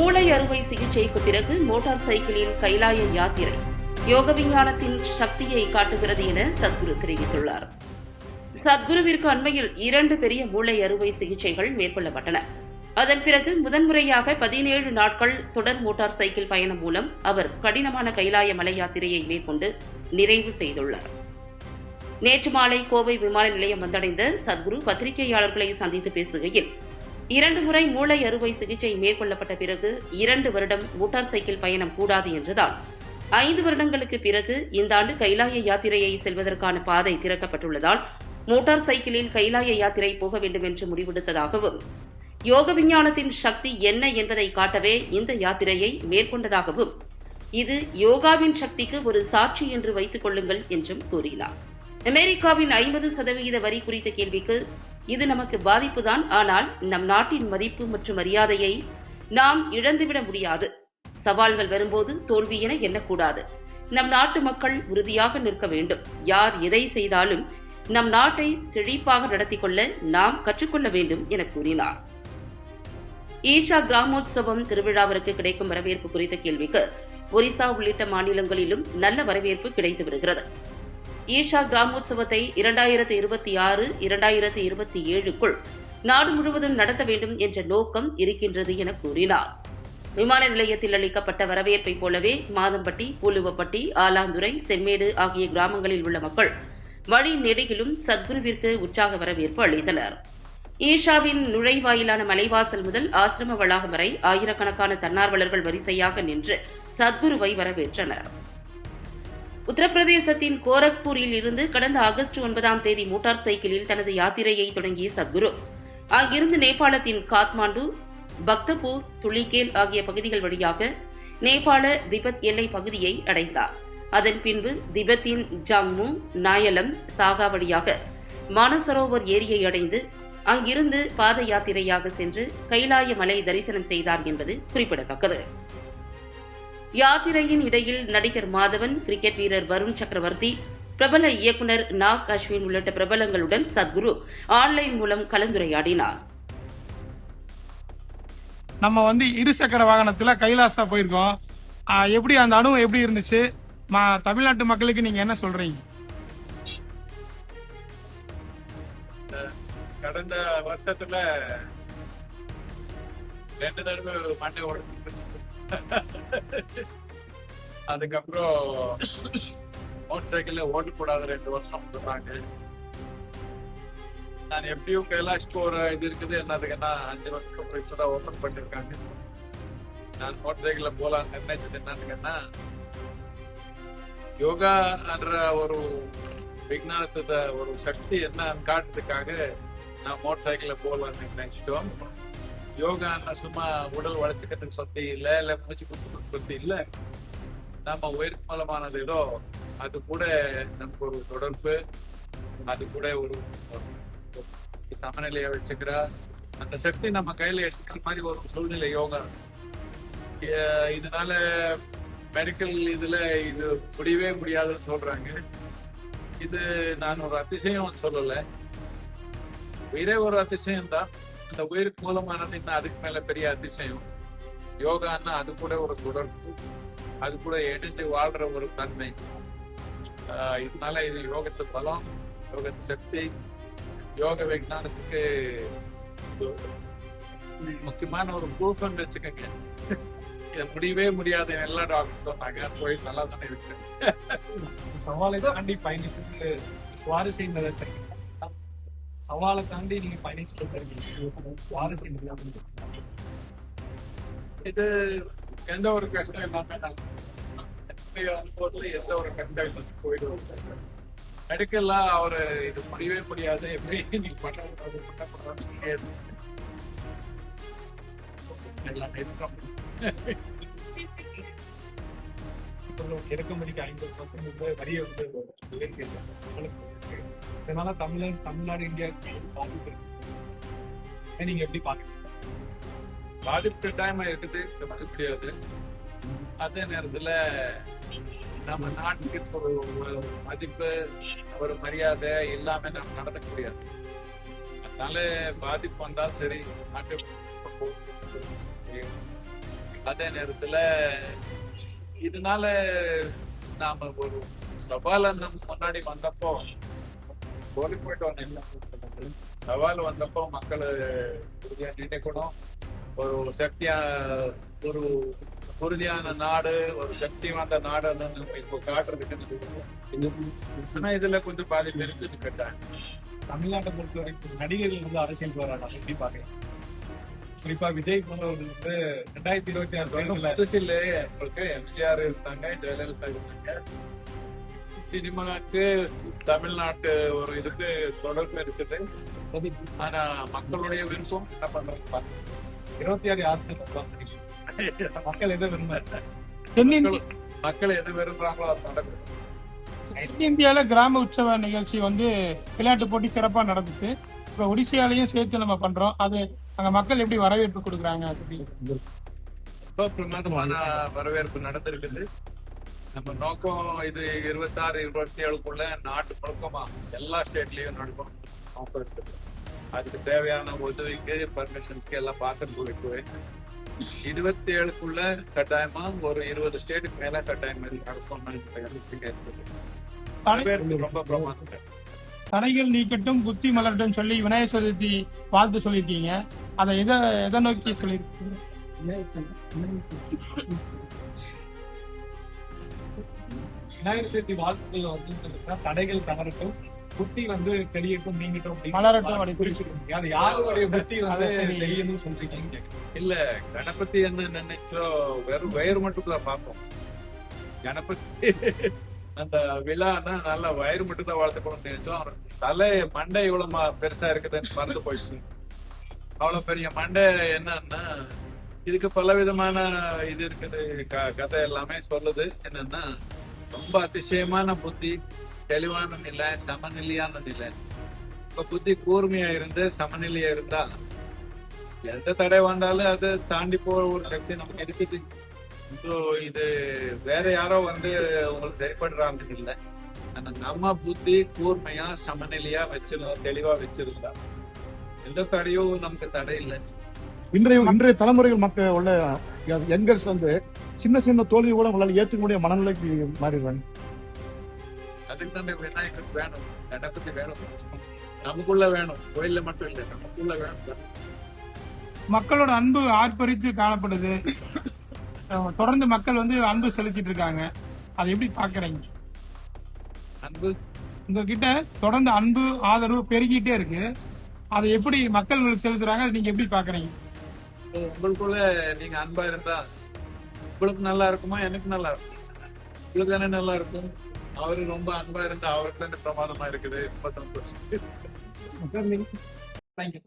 மூளை அறுவை சிகிச்சைக்கு பிறகு மோட்டார் சைக்கிளின் கைலாய யாத்திரை யோக விஞ்ஞானத்தின் சக்தியை காட்டுகிறது என சத்குரு தெரிவித்துள்ளார். சத்குருவிற்கு அண்மையில் இரண்டு பெரிய மூளை அறுவை சிகிச்சைகள் மேற்கொள்ளப்பட்டன. அதன் பிறகு முதன்முறையாக பதினேழு நாட்கள் தொடர் மோட்டார் சைக்கிள் பயணம் மூலம் அவர் கடினமான கைலாய மலை யாத்திரையை மேற்கொண்டு நிறைவு செய்துள்ளார். நேற்று மாலை கோவை விமான நிலையம் வந்தடைந்த சத்குரு பத்திரிகையாளர்களை சந்தித்து பேசுகையில் இரண்டு முறை மூளை அறுவை சிகிச்சை மேற்கொள்ளப்பட்ட பிறகு இரண்டு வருடம் மோட்டார் சைக்கிள் பயணம் கூடாது என்றுதான். ஐந்து வருடங்களுக்கு பிறகு இந்த ஆண்டு கைலாய யாத்திரையை செல்வதற்கான பாதை திறக்கப்பட்டுள்ளதால் மோட்டார் சைக்கிளில் கைலாய யாத்திரை போக வேண்டும் என்று முடிவெடுத்ததாகவும் யோக விஞ்ஞானத்தின் சக்தி என்ன என்பதை காட்டவே இந்த யாத்திரையை மேற்கொண்டதாகவும் இது யோகாவின் சக்திக்கு ஒரு சாட்சி என்று வைத்துக் கொள்ளுங்கள் என்றும் கூறினார். அமெரிக்காவின் ஐம்பது சதவிகித வரி குறித்த கேள்விக்கு இது நமக்கு பாதிப்புதான். ஆனால் நம் நாட்டின் மதிப்பு மற்றும் மரியாதையை நாம் இழந்துவிட முடியாது. சவால்கள் வரும்போது தோல்வி என எண்ணக்கூடாது. நம் நாட்டு மக்கள் உறுதியாக நிற்க வேண்டும். யார் எதை செய்தாலும் நம் நாட்டை செழிப்பாக நடத்திக் கொள்ள நாம் கற்றுக்கொள்ள வேண்டும் என கூறினார். ஈஷா கிராமோத்சவம் திருவிழாவிற்கு கிடைக்கும் வரவேற்பு குறித்த கேள்விக்கு ஒரிசா உள்ளிட்ட மாநிலங்களிலும் நல்ல வரவேற்பு கிடைத்து வருகிறது. ஈஷா கிராமோத்சவத்தை இரண்டாயிரத்து இருபத்தி ஆறு இரண்டாயிரத்து இருபத்தி ஏழுக்குள் நாடு முழுவதும் நடத்த வேண்டும் என்ற நோக்கம் இருக்கின்றது என கூறினார். விமான நிலையத்தில் அளிக்கப்பட்ட வரவேற்பை போலவே மாதம்பட்டி பூலுவப்பட்டி ஆலாந்துறை செம்மேடு ஆகிய கிராமங்களில் உள்ள மக்கள் வழி நெடுகிலும் சத்குருவிற்கு உற்சாக வரவேற்பு அளித்தனர். ஈஷாவின் நுழைவாயிலான மலைவாசல் முதல் ஆசிரம வளாகம் வரை ஆயிரக்கணக்கான தன்னார்வலர்கள் வரிசையாக நின்று சத்குருவை வரவேற்றனர். உத்தரப்பிரதேசத்தின் கோரக்பூரில் இருந்து கடந்த ஆகஸ்ட் ஒன்பதாம் தேதி மோட்டார் சைக்கிளில் தனது யாத்திரையை தொடங்கிய சத்குரு. அங்கிருந்து நேபாளத்தின் காத்மாண்டு பக்தபூர் துளிகேல் ஆகிய பகுதிகள் வழியாக நேபாள திபெத் எல்லை பகுதியை அடைந்தார். அதன் பின்பு திபெத்தின் ஜாங்மு நாயலம் சாகா வழியாக மானசரோவர் ஏரியை அடைந்து அங்கிருந்து பாத யாத்திரையாக சென்று கைலாய மலை தரிசனம் செய்தார் என்பது குறிப்பிடத்தக்கது. யாத்திரையின் இடையில் நடிகர் மாதவன் கிரிக்கெட் வீரர் வருண் சக்கரவர்த்தி பிரபல இயக்குனர் நாக் அஸ்வின் உள்ளிட்ட பிரபலங்களுடன் சத்குரு ஆன்லைன் மூலம் கலந்துரையாடினார். நம்ம வந்து இருசக்கர வாகனத்துல கைலாசா போயிருக்கோம். எப்படி அந்த அனுபவம் எப்படி இருந்துச்சு? ம- தமிழ்நாட்டு மக்களுக்கு நீங்க என்ன சொல்றீங்க? கடந்த வருஷத்துல ரெண்டு தடவை மண்டை உடச்சு அதுக்கப்புறம் மோட்டர் சைக்கிள்ல ஓட்டக்கூடாது ரெண்டு வருஷம் சொன்னாங்க நான் எப்படியும் கைலாஷ் போற இது இருக்குது என்னதுக்குன்னா அஞ்சு வருஷத்துக்கு அப்புறம் இப்பதான் ஓப்பன் பண்ணிருக்காங்க. நான் மோட்டர் சைக்கிள்ல போலான்னு நிர்ணயிச்சது என்னதுக்குன்னா யோகான்ற ஒரு விஞ்ஞானத்தோட ஒரு சக்தி என்னன்னு காட்டுறதுக்காக நான் மோட்டர் சைக்கிள்ல போகலான்னு நினைச்சிட்டோம். யோகா சும்மா உடல் வளர்த்துக்கிறதுக்கு சக்தி இல்லை இல்ல மூச்சு கொடுத்துக்கிறதுக்கு சக்தி இல்ல. நம்ம உயிர் மூலமானது அது கூட நமக்கு ஒரு தொடர்பு. அது கூட ஒரு சமநிலையை வச்சுக்கிற. அந்த சக்தி நம்ம கையில எடுக்கிற மாதிரி ஒரு சூழ்நிலை யோகா. இதனால மெடிக்கல் இதுல இது முடியவே முடியாதுன்னு சொல்றாங்க. இது நான் ஒரு அதிசயம் சொல்லலை. உயிரே ஒரு அதிசயம் தான் அந்த உயிருக்கு மூலமானது இன்னும் அதுக்கு மேல பெரிய அதிசயம். யோகான்னா அது கூட ஒரு தொடர்பு. அது கூட இணைந்து வாழ்ற ஒரு தன்மை. இதனால இது யோகத்து பலம் யோகத்து சக்தி. யோக விஞ்ஞானத்துக்கு முக்கியமான ஒரு ப்ரூஃப்னு வச்சுக்கோங்க. இதை முடியவே முடியாது. எல்லா டாக்டர் சொன்னாங்க. போய் நல்லா தானே இருக்கு சவாலை தாண்டி பயணிச்சது சுவாரஸ்யம் நினைச்சீங்க சவாலை தாண்டி நீங்க பயணிச்சுட்டு இருக்கீங்க சுவாரஸ்யம் இது எந்த ஒரு கஷ்டம் இல்லாம அனுபவத்துல எந்த ஒரு கஷ்டம் இல்லாம போயிடும். மெடிக்கல்ல அவரு இது முடியவே முடியாது. எப்படி நீ பண்ணக்கூடாது பண்ணக்கூடாது எல்லாம் இருக்கும் இறக்குமதிக்கு ஐம்பது பர்சன்ட் வரியை வந்து உயர்த்தியிருக்காங்க. இதனால தமிழர் தமிழ்நாடு இந்தியா பாதிப்பு இருக்கு. நீங்க எப்படி பாக்குறீங்க பாதிப்பு கட்டாயமா இருக்குது தவிர்க்க முடியாது அதே நேரத்துல நம்ம நாட்டுக்கு ஒரு மதிப்பு ஒரு மரியாதை இல்லாம நம்ம நடத்த முடியாது. அதனால பாதிப்பு வந்தாலும் சரி நாட்டு அதே நேரத்துல இதனால நாம ஒரு சவால நம்ம முன்னாடி வந்தப்போ ஓடி போயிட்டு வந்தோம் சவால் வந்தப்போ மக்கள் உறுதியா நினைக்கணும் ஒரு சக்தியா ஒரு உறுதியான நாடு ஒரு சக்தி வாய்ந்த நாடுன்னு நம்ம இப்போ காட்டுறதுக்கு ஆனா இதுல கொஞ்சம் பாதிப்பு இருக்குது கேட்டாங்க தமிழ்நாட்டை பொறுத்த வரைக்கும் நடிகர்கள் வந்து அரசியல் போராட்டம் எப்படி பாக்குறீங்க குறிப்பா விஜய் போன்றவர்கள் வந்து ரெண்டாயிரத்தி இருபத்தி ஆறு புதுசில் உங்களுக்கு எம்ஜிஆர் இருந்தாங்க ஜெயலலிதா இருந்தாங்க. சினிமாக்கு தமிழ்நாட்டு ஒரு இதுக்கு தொடர்பு இருக்குது. ஆனா மக்களுடைய விருப்பம் என்ன பண்றாங்க இருபத்தி ஆறு சார் மக்கள் எதை விரும்புறாங்க? மக்கள் எது விரும்புறாங்களோ அது நடக்கும் தென்னிந்தியால கிராம உற்சவ நிகழ்ச்சி வந்து விளையாட்டு போட்டி சிறப்பா நடந்துச்சு. இப்போ ஒடிசியாலையும் சேர்த்து நம்ம பண்றோம். அது அங்க மக்கள் எப்படி வரவேற்பு கொடுக்குறாங்க அப்படி வரவேற்பு நடந்திருக்குது. நம்ம நோக்கம் இது இருபத்தாறு இருபத்தி ஏழுக்குள்ள நாட்டு முழுக்கமா எல்லா ஸ்டேட்லயும் நடக்கும் அதுக்கு தேவையான உதவிக்கு பர்மிஷன்ஸ்க்கு எல்லாம் பார்த்துட்டு போயிட்டு இருபத்தி ஏழுக்குள்ள கட்டாயமா ஒரு இருபது ஸ்டேட்டுக்கு மேல கட்டாயம். வரவேற்பு ரொம்ப பிரமாதம் தடைகள் நீக்கட்டும் புத்தி மலரட்டும் சொல்லி விநாயகர் சதுர்த்தி வாழ்த்து சொல்லியிருக்கீங்க. அதை எதை எதை நோக்கி சொல்லியிருக்கீங்க? விநாயகர் சதுர்த்தி வாழ்த்துக்கள் வந்து தடைகள் தகரட்டும் புத்தி வந்து தெரியட்டும் நீங்கட்டும் மலரட்டும் அப்படி குறிப்பிட்டு அது யாருடைய புத்தி வந்து. தெரியணும்னு கேக்குறேன். இல்ல கணபதி என்ன நினைச்சோ வெறும் வயிறு மட்டும் தான் பார்ப்போம். கணபதி அந்த விழான்னா நல்லா வயிறு மட்டும் தான் வளர்த்துக்கணும்னு நினைச்சோம். தலை மண்டை இவ்வளவு பெருசா இருக்குதுன்னு மறந்து போயிடுச்சு. அவ்வளவு பெரிய மண்டை என்னன்னா இதுக்கு பல விதமான இது இருக்குது க- கதை எல்லாமே சொல்லுது. என்னன்னா ரொம்ப அதிசயமான புத்தி தெளிவான நிலை சமநிலையான நிலை. இப்ப புத்தி கூர்மையா இருந்து சமநிலையா இருந்தா எந்த தடை வந்தாலும் அது தாண்டி போற ஒரு சக்தி நமக்கு இருக்குது. இப்போ இது வேற யாரோ வந்து உங்களுக்கு சரிப்படுறாங்க இல்லை. ஆனா நம்ம புத்தி கூர்மையா சமநிலையா வச்சிருந்தோம் தெளிவா வச்சிருந்தா எந்த தடையும் நமக்கு தடை இல்லை. இன்றைய இன்றைய தலைமுறைகள் மக்கள் உள்ள யங்கர்ஸ் வந்து சின்ன சின்ன தோல்வி கூட உங்களால் ஏற்றுக்கக்கூடிய மனநிலைக்கு மாறிடுவாங்க. அதுக்கு தானே விநாயகர் வேணும். கணபதி வேணும். நமக்குள்ள வேணும். கோயில்ல மட்டும் இல்லை நமக்குள்ள வேணும். மக்களோட அன்பு ஆர்ப்பரித்து காணப்படுது. தொடர்ந்து மக்கள் வந்து அன்பு செலுத்திட்டு இருக்காங்க. அதை எப்படி பாக்குறீங்க? அன்பு? உங்ககிட்ட தொடர்ந்து அன்பு ஆதரவு பெருகிட்டே இருக்கு. அதை எப்படி மக்கள் உங்களுக்கு செலுத்துறாங்க நீங்க எப்படி பாக்குறீங்க? உங்களுக்குள்ள நீங்க அன்பா இருந்தா உங்களுக்கு நல்லா இருக்குமா? எனக்கு நல்லா இருக்கும் உங்களுக்கு தானே நல்லா இருக்கும்? அவரு ரொம்ப அன்பா இருந்தா அவருக்கு தானே பிரமாதமா இருக்குது. ரொம்ப சந்தோஷம். Sir thank you